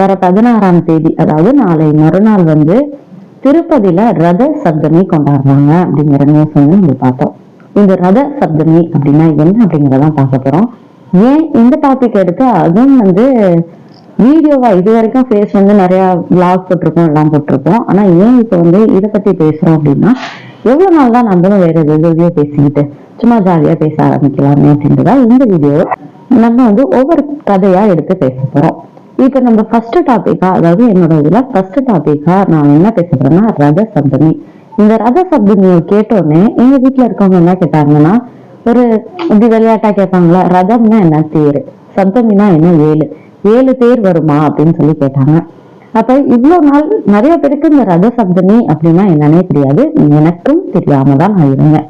வர பதினாறாம் தேதி அதாவது நாளை மறுநாள் வந்து திருப்பதியில ரத சப்தமி கொண்டாடுறாங்க அப்படிங்கிற நியூஸ் வந்து நம்ம பார்த்தோம். இந்த ரத சப்தமி அப்படின்னா என்ன அப்படிங்கிறதான் பார்க்க போறோம். ஏன் இந்த டாபிக் எடுத்து அதுவும் வந்து வீடியோவா இது வரைக்கும் ஃபேஸ் வந்து நிறைய விளாக் போட்டிருக்கோம் எல்லாம் போட்டிருக்கோம். ஆனா ஏன் இப்போ வந்து இதை பத்தி பேசுறோம் அப்படின்னா எவ்வளவு நாள் தான் நம்மளும் வேற எது பேசிக்கிட்டு சும்மா ஜாலியா பேச ஆரம்பிக்கலாமே அப்படின்றதா இந்த வீடியோ நம்ம வந்து ஒவ்வொரு கதையா எடுத்து பேச போறோம். இப்ப நம்ம ஃபர்ஸ்ட் டாபிக்கா அதாவது என்னோட இதுல ஃபர்ஸ்ட் டாபிக்கா நான் என்ன பேச போறேன்னா ரத சப்தமி இந்த ரத சப்தமியை கேட்டோடனே எங்க வீட்டுல இருக்கவங்க என்ன கேட்டாங்கன்னா ஒரு இப்படி விளையாட்டா கேட்பாங்களா ரதம்னா என்ன தேர்? சப்தமினா என்ன ஏழு? ஏழு தேர் வருமா அப்படின்னு சொல்லி கேட்டாங்க. அப்ப இவ்வளவு நாள் நிறைய பேருக்கு இந்த ரத சப்தமி அப்படின்னா என்னன்னே தெரியாது. எனக்கும் தெரியாம தான் நான் இருந்தேன்.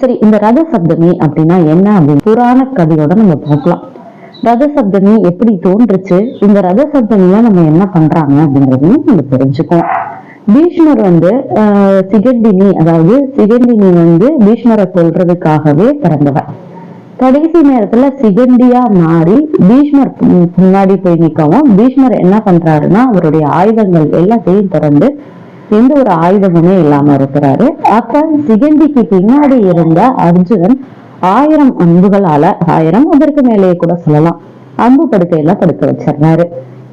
சரி இந்த ரத சப்தமி அப்படின்னா என்ன அப்படின்னு புராண கதையோட நம்ம பார்க்கலாம். ரத சப்தமி எப்படி தோன்றுச்சு? இந்த ரத சப்தமில நம்ம என்ன பண்றாங்க அப்படிங்கறதையும் நம்ம தெரிஞ்சுக்கோம் பீஷ்மர் வந்து சிகண்டினி அதாவது சிகண்டினி வந்து பீஷ்மரை கொள்றதுக்காகவே பிறந்தவர். கடைசி நேரத்துல சிகண்டியா மாறி பீஷ்மர் முன்னாடி போய் நிற்கவும் பீஷ்மர் என்ன பண்றாருன்னா அவருடைய ஆயுதங்கள் எல்லாத்தையும் திறந்து எந்த ஒரு ஆயுதமுமே இல்லாம இருக்கிறாரு. அப்ப சிகண்டிக்கு பின்னாடி இருந்த அர்ஜுனன் ஆயிரம் அன்புகளால ஆயிரம் அதற்கு மேலேயே கூட சொல்லலாம். அம்பு படுக்கையில படுக்க வச்சிருந்தாரு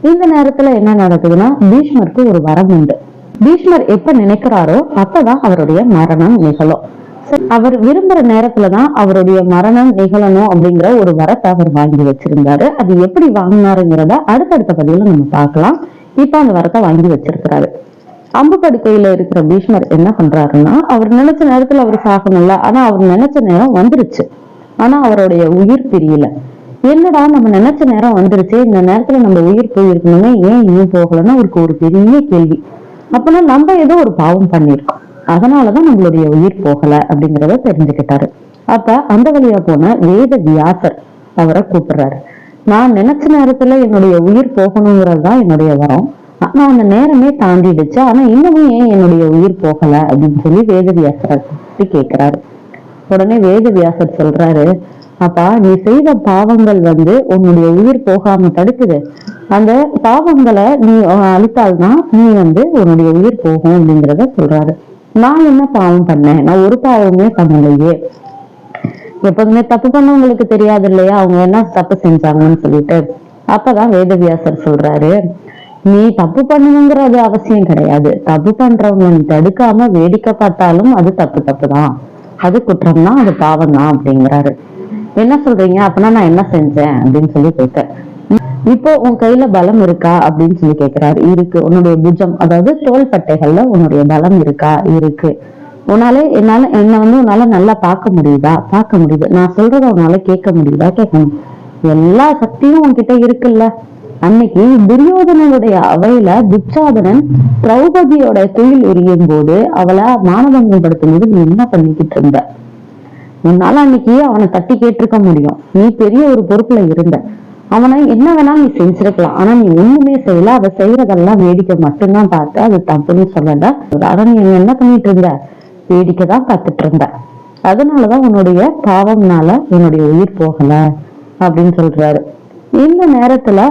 இந்த நேரத்துல என்ன நடக்குதுன்னா பீஷ்மருக்கு ஒரு வரம் உண்டு. பீஷ்மர் எப்ப நினைக்கிறாரோ அப்பதான் அவருடைய மரணம் நிகழும். சரி, அவர் விரும்புற நேரத்துலதான் அவருடைய மரணம் நிகழணும் அப்படிங்கிற ஒரு வரத்தை அவர் வாங்கி வச்சிருந்தாரு. அது எப்படி வாங்கினாருங்கிறத அடுத்தடுத்த பதிவுல நம்ம பார்க்கலாம். இப்ப அந்த வரத்தை வாங்கி வச்சிருக்கிறாரு. அம்பு படுக்கையில இருக்கிற பீஷ்மர் என்ன பண்றாருன்னா அவர் நினைச்ச நேரத்துல அவர் சாகணும்ல. ஆனா அவர் நினைச்ச நேரம் வந்துருச்சு. ஆனா அவருடைய உயிர் பிரியல. என்னடா நம்ம நினைச்ச நேரம் வந்துருச்சு? இந்த நேரத்துல நம்ம உயிர் போயிருக்கணுமே ஏன் இன்னும் போகலன்னா அவருக்கு ஒரு பெரிய கேள்வி. அப்பனா நம்ம ஏதோ ஒரு பாவம் பண்ணிருக்கோம் அதனாலதான் நம்மளுடைய உயிர் போகல அப்படிங்கறத தெரிஞ்சுக்கிட்டாரு. அப்ப அந்த வழியா போன வேத வியாசர் அவரை கூப்பிடுறாரு. நான் நினைச்ச நேரத்துல என்னுடைய உயிர் போகணுங்கிறது தான் என்னுடைய வரம். ஆனா அந்த நேரமே தாண்டிடுச்சு ஆனா இன்னமும் ஏன் என்னுடைய உயிர் போகல அப்படின்னு சொல்லி வேத வியாசரை கேட்கிறாரு உடனே வேதவியாசர் சொல்றாரு அப்பா நீ செய்த பாவங்கள் வந்து உன்னுடைய உயிர் போகாம தடுக்குது. அந்த பாவங்களை நீ அழித்தால்தான் நீ வந்து உன்னுடைய உயிர் போகும் அப்படிங்கிறத சொல்றாரு. நான் என்ன பாவம் பண்ணேன்? நான் ஒரு பாவமே பண்ணலையே. எப்போதுமே தப்பு பண்ணவங்களுக்கு தெரியாது இல்லையா? அவங்க என்ன தப்பு செஞ்சாங்கன்னு சொல்லிட்டு. அப்பதான் வேதவியாசர் சொல்றாரு நீ தப்பு பண்ணணுங்கிறது அவசியம் கிடையாது. தப்பு பண்றவங்க தடுக்காம வேடிக்கை பார்த்தாலும் அது தப்பு தப்பு தான். அது குற்றம் தான் அது பாவம் தான் அப்படிங்கிறாரு. என்ன சொல்றீங்க? அப்படின்னா நான் என்ன செஞ்சேன்? அப்படின்னு சொல்லி கேட்டேன். இப்போ உன் கையில பலம் இருக்கா? அப்படின்னு சொல்லி கேக்குறாரு. இருக்கு. உன்னுடைய புஜம் அதாவது தோள்பட்டைகள்ல உன்னுடைய பலம் இருக்கா? இருக்கு. உன்னால என்னால என்ன வந்து உன்னால நல்லா பார்க்க முடியுதா? பார்க்க முடியுது. நான் சொல்றத உன்னால கேட்க முடியுதா? கேட்கணும். எல்லா சக்தியும் உன்கிட்ட இருக்குல்ல. அன்னைக்கு துரியோதனனுடைய அவையில துச்சாதனன் திரௌபதியோட துயில் எரியும் போது அவளை மானபங்கம் படுத்தும் போது நீ என்ன பண்ணிக்கிட்டு இருந்த? உன்னால அன்னைக்கு அவனை தட்டி கேட்டிருக்க முடியும். நீ பெரிய ஒரு பொறுப்புல இருந்த. அவனை என்ன வேணா நீ செஞ்சிருக்கலாம். ஆனா நீ ஒண்ணுமே செய்யல. அவ செய்யறதெல்லாம் வேடிக்கை மட்டும்தான் பார்த்து அது தப்புன்னு சொல்லல. ஆனா நீ என்ன பண்ணிட்டு இருந்த? வேடிக்கை தான் பார்த்துட்டு இருந்த. அதனாலதான் உன்னுடைய பாவம்னால உன்னுடைய உயிர் போகல அப்படின்னு சொல்றாரு. இந்த நேரத்துல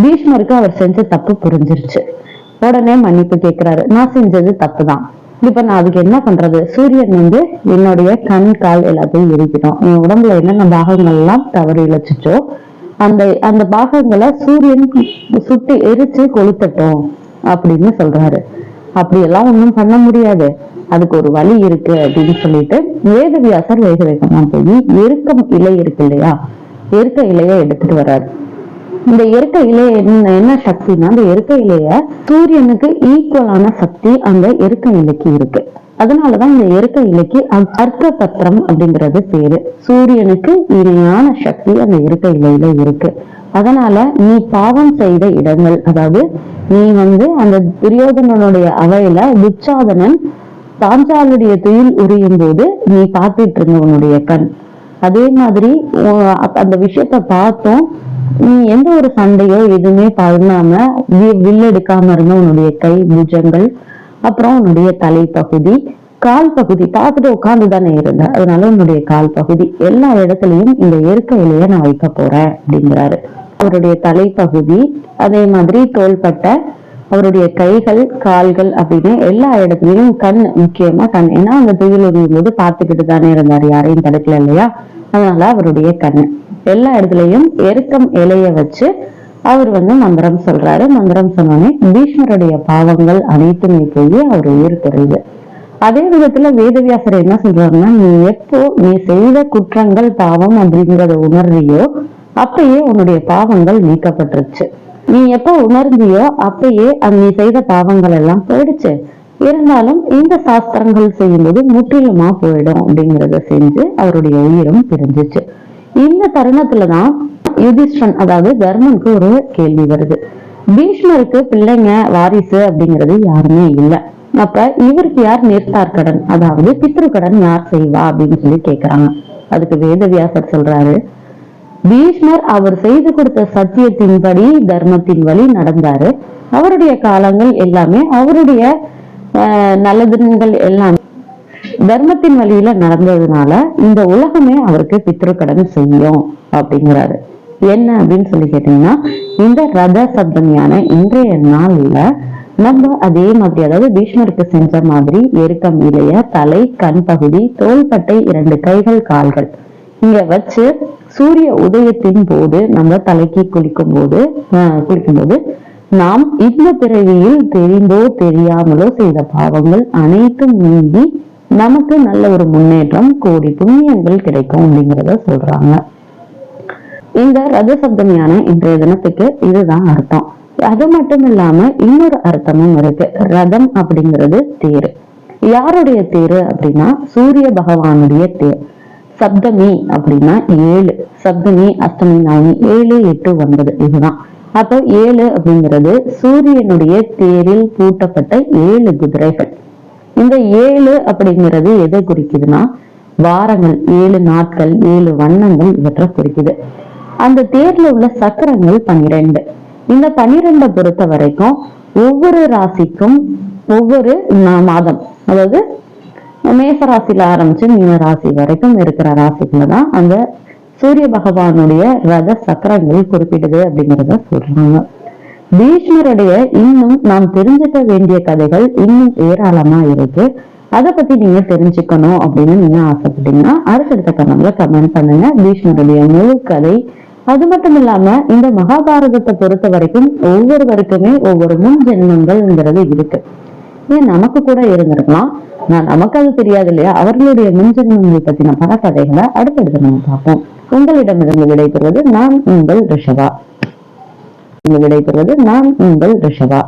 பீஷ்மருக்கு அவர் செஞ்ச தப்பு புரிஞ்சிருச்சு. உடனே மன்னிப்பு கேக்குறாரு நான் செஞ்சது தப்பு தான் இப்ப நான் அதுக்கு என்ன பண்றது? சூரியன் வந்து என்னுடைய கண் கால் எல்லாத்தையும் எரிக்கணும் என் உடம்புல என்னென்ன பாகங்கள் எல்லாம் தவறு இழைச்சிச்சோ அந்த அந்த பாகங்களை சூரியன் சுட்டு எரிச்சு கொளுத்தட்டும் அப்படின்னு சொல்றாரு. அப்படியெல்லாம் ஒண்ணும் பண்ண முடியாது. அதுக்கு ஒரு வழி இருக்கு அப்படின்னு சொல்லிட்டு வேதவியாசர் வேக வேகமா போய் எருக்கம் இலை இருக்கு இல்லையா? எருக்க இலையை எடுத்துட்டு வர்றாரு. இந்த இயற்கை இலை என்ன என்ன சக்தினா அந்த எருக்க இலைய சூரியனுக்கு ஈக்குவலான சக்தி அந்த எருக்க இலைக்கு இருக்கு. அதனாலதான் இந்த எருக்க இலைக்கு அர்த்த அர்க்க பத்திரம் அப்படிங்கிறது பேரு. சூரியனுக்கு இணையான சக்தி அந்த எருக்க இலையில இருக்கு. அதனால நீ பாவம் செய்த இடங்கள் அதாவது நீ வந்து அந்த துரியோதனனுடைய அவையில துச்சாதனன் பாஞ்சாலுடைய துயில் உரியும் போது நீ பார்த்துட்டு இருந்த உன்னுடைய கண். அதே மாதிரி அந்த விஷயத்த பார்த்தோம் எந்த ஒரு சண்டையோ எதுவுமே பண்ணாம வில் எடுக்காம இருந்த உன்னுடைய கை புஜங்கள் அப்புறம் உன்னுடைய தலைப்பகுதி கால் பகுதி பார்த்துட்டு உட்கார்ந்து தானே இருந்த. அதனால உன்னுடைய கால் பகுதி எல்லா இடத்துலயும் இந்த இயற்கையிலேயே நான் வைக்க போறேன் அப்படிங்கிறாரு. அவருடைய தலைப்பகுதி அதே மாதிரி தோள்பட்டை அவருடைய கைகள் கால்கள் அப்படின்னு எல்லா இடத்துலயும் கண் முக்கியமா கண். ஏன்னா அந்த துயில் உரியும் போது பார்த்துக்கிட்டு தானே இருந்தார் யாரையும் தடுக்கல இல்லையா? அதனால அவருடைய கண். எல்லா இடத்துலயும் எருக்கம் இலைய வச்சு அவர் வந்து மந்திரம் சொல்றாரு. மந்திரம் சொன்னோடனே பீஷ்மருடைய பாவங்கள் அனைத்துமே போய் அவர் உயிர் குறையுது அதே விதத்துல வேதவியாசர் என்ன சொல்றாருன்னா நீ எப்போ நீ செய்த குற்றங்கள் பாவம் அப்படிங்கறத உணர்றியோ அப்பயே உன்னுடைய பாவங்கள் நீக்கப்பட்டுருச்சு. நீ எப்போ உணர்ந்தியோ அப்பயே நீ செய்த பாவங்கள் எல்லாம் போயிடுச்சு. இருந்தாலும் இந்த சாஸ்திரங்கள் செய்யும்போது முற்றிலுமா போயிடும் அப்படிங்கறத செஞ்சு அவருடைய உயிரும் பிரிஞ்சிச்சு. இந்த தருணத்துலதான் யுதிஷ்டன் அதாவது தர்மனுக்கு ஒரு கேள்வி வருது. பீஷ்மருக்கு பிள்ளைங்க வாரிசு அப்படிங்கிறது யாருமே இல்லை. அப்ப இவருக்கு யார் நேர்த்தார் கடன் அதாவது பித்ரு கடன் யார் செய்வா அப்படின்னு சொல்லி கேக்குறாங்க. அதுக்கு வேதவியாசர் சொல்றாரு பீஷ்மர் அவர் செய்து கொடுத்த சத்தியத்தின்படி தர்மத்தின் வழி நடந்தாரு. அவருடைய காலங்கள் எல்லாமே அவருடைய ஆஹ், எல்லாமே தர்மத்தின் வழியில நடந்ததுனால இந்த உலகமே அவருக்கு பித்ருக்கடன் செய்யும் அப்படிங்கிறாரு. என்ன அப்படின்னு சொல்லி கேட்டீங்கன்னா இந்த ரத சப்தமியான இன்றைய நாள்ல நம்ம அதே மாதிரி அதாவது பீஷ்மருக்கு செஞ்ச மாதிரி எருக்கம் இலைய தலை கண் பகுதி தோள்பட்டை இரண்டு கைகள் கால்கள் இங்க வச்சு சூரிய உதயத்தின் போது நம்ம தலைக்கு குளிக்கும் போது குளிக்கும் போது நாம் இந்த பிறவியில் தெரிந்தோ தெரியாமலோ செய்த பாவங்கள் அனைத்தும் நீங்கி நமக்கு நல்ல ஒரு முன்னேற்றம் கோடி புண்ணியங்கள் கிடைக்கும் அப்படிங்கிறத சொல்றாங்க. இந்த ரத சப்தமியான இன்றைய தினத்துக்கு இதுதான் அர்த்தம். அது மட்டும் இல்லாம இன்னொரு அர்த்தமும் இருக்கு. ரதம் அப்படிங்கிறது தேர். யாருடைய தேர் அப்படின்னா சூரிய பகவானுடைய தேர். சப்தமி அப்படின்னா ஏழு. சப்தமி அஷ்டமி நவமி ஏழு எட்டு ஒன்பது இதுதான். அப்போ ஏழு அப்படிங்கிறது சூரியனுடைய தேரில் பூட்டப்பட்ட ஏழு குதிரைகள். இந்த ஏழு அப்படிங்கிறது எதை குறிக்குதுன்னா வாரங்கள் ஏழு நாட்கள் ஏழு வண்ணங்கள் இவற்றை குறிக்குது. அந்த தேர்ல உள்ள சக்கரங்கள் பன்னிரெண்டு இந்த பன்னிரெண்டை பொறுத்த வரைக்கும் ஒவ்வொரு ராசிக்கும் ஒவ்வொரு நா- மாதம். அதாவது மேச ராசியில ஆரம்பிச்சு மீன ராசி வரைக்கும் இருக்கிற ராசிக்குள்ள தான் அந்த சூரிய பகவானுடைய ரத சக்கரங்கள் குறிப்பிடுது அப்படிங்கிறத சொல்றாங்க. பீஷ்மருடைய இன்னும் நாம் தெரிஞ்சுக்க வேண்டிய கதைகள் இன்னும் ஏராளமா இருக்கு. அதை பத்தி நீங்க தெரிஞ்சுக்கணும் அப்படின்னு நீங்க ஆசைப்பட்டீங்கன்னா அடுத்தடுத்த கமெண்ட்ல கமெண்ட் பண்ணுங்க. பீஷ்மருடைய முழு கதை. அது மட்டும் இல்லாம இந்த மகாபாரதத்தை பொறுத்த வரைக்கும் ஒவ்வொருவருக்குமே ஒவ்வொரு முன் ஜென்மங்கள்ங்கிறது இருக்கு. ஏன் நமக்கு கூட இருந்திருக்கலாம். நான் நமக்கு அது தெரியாது இல்லையா? அவர்களுடைய முன்ஜென்மங்களை பத்தின பல கதைகளை அடுத்தடுத்து நம்ம பார்ப்போம். உங்களிடமிருந்து விடைபெறுவது நான் உங்கள் ரிஷபா. விடைபெறுவது நான் உங்கள் ரிஷபா.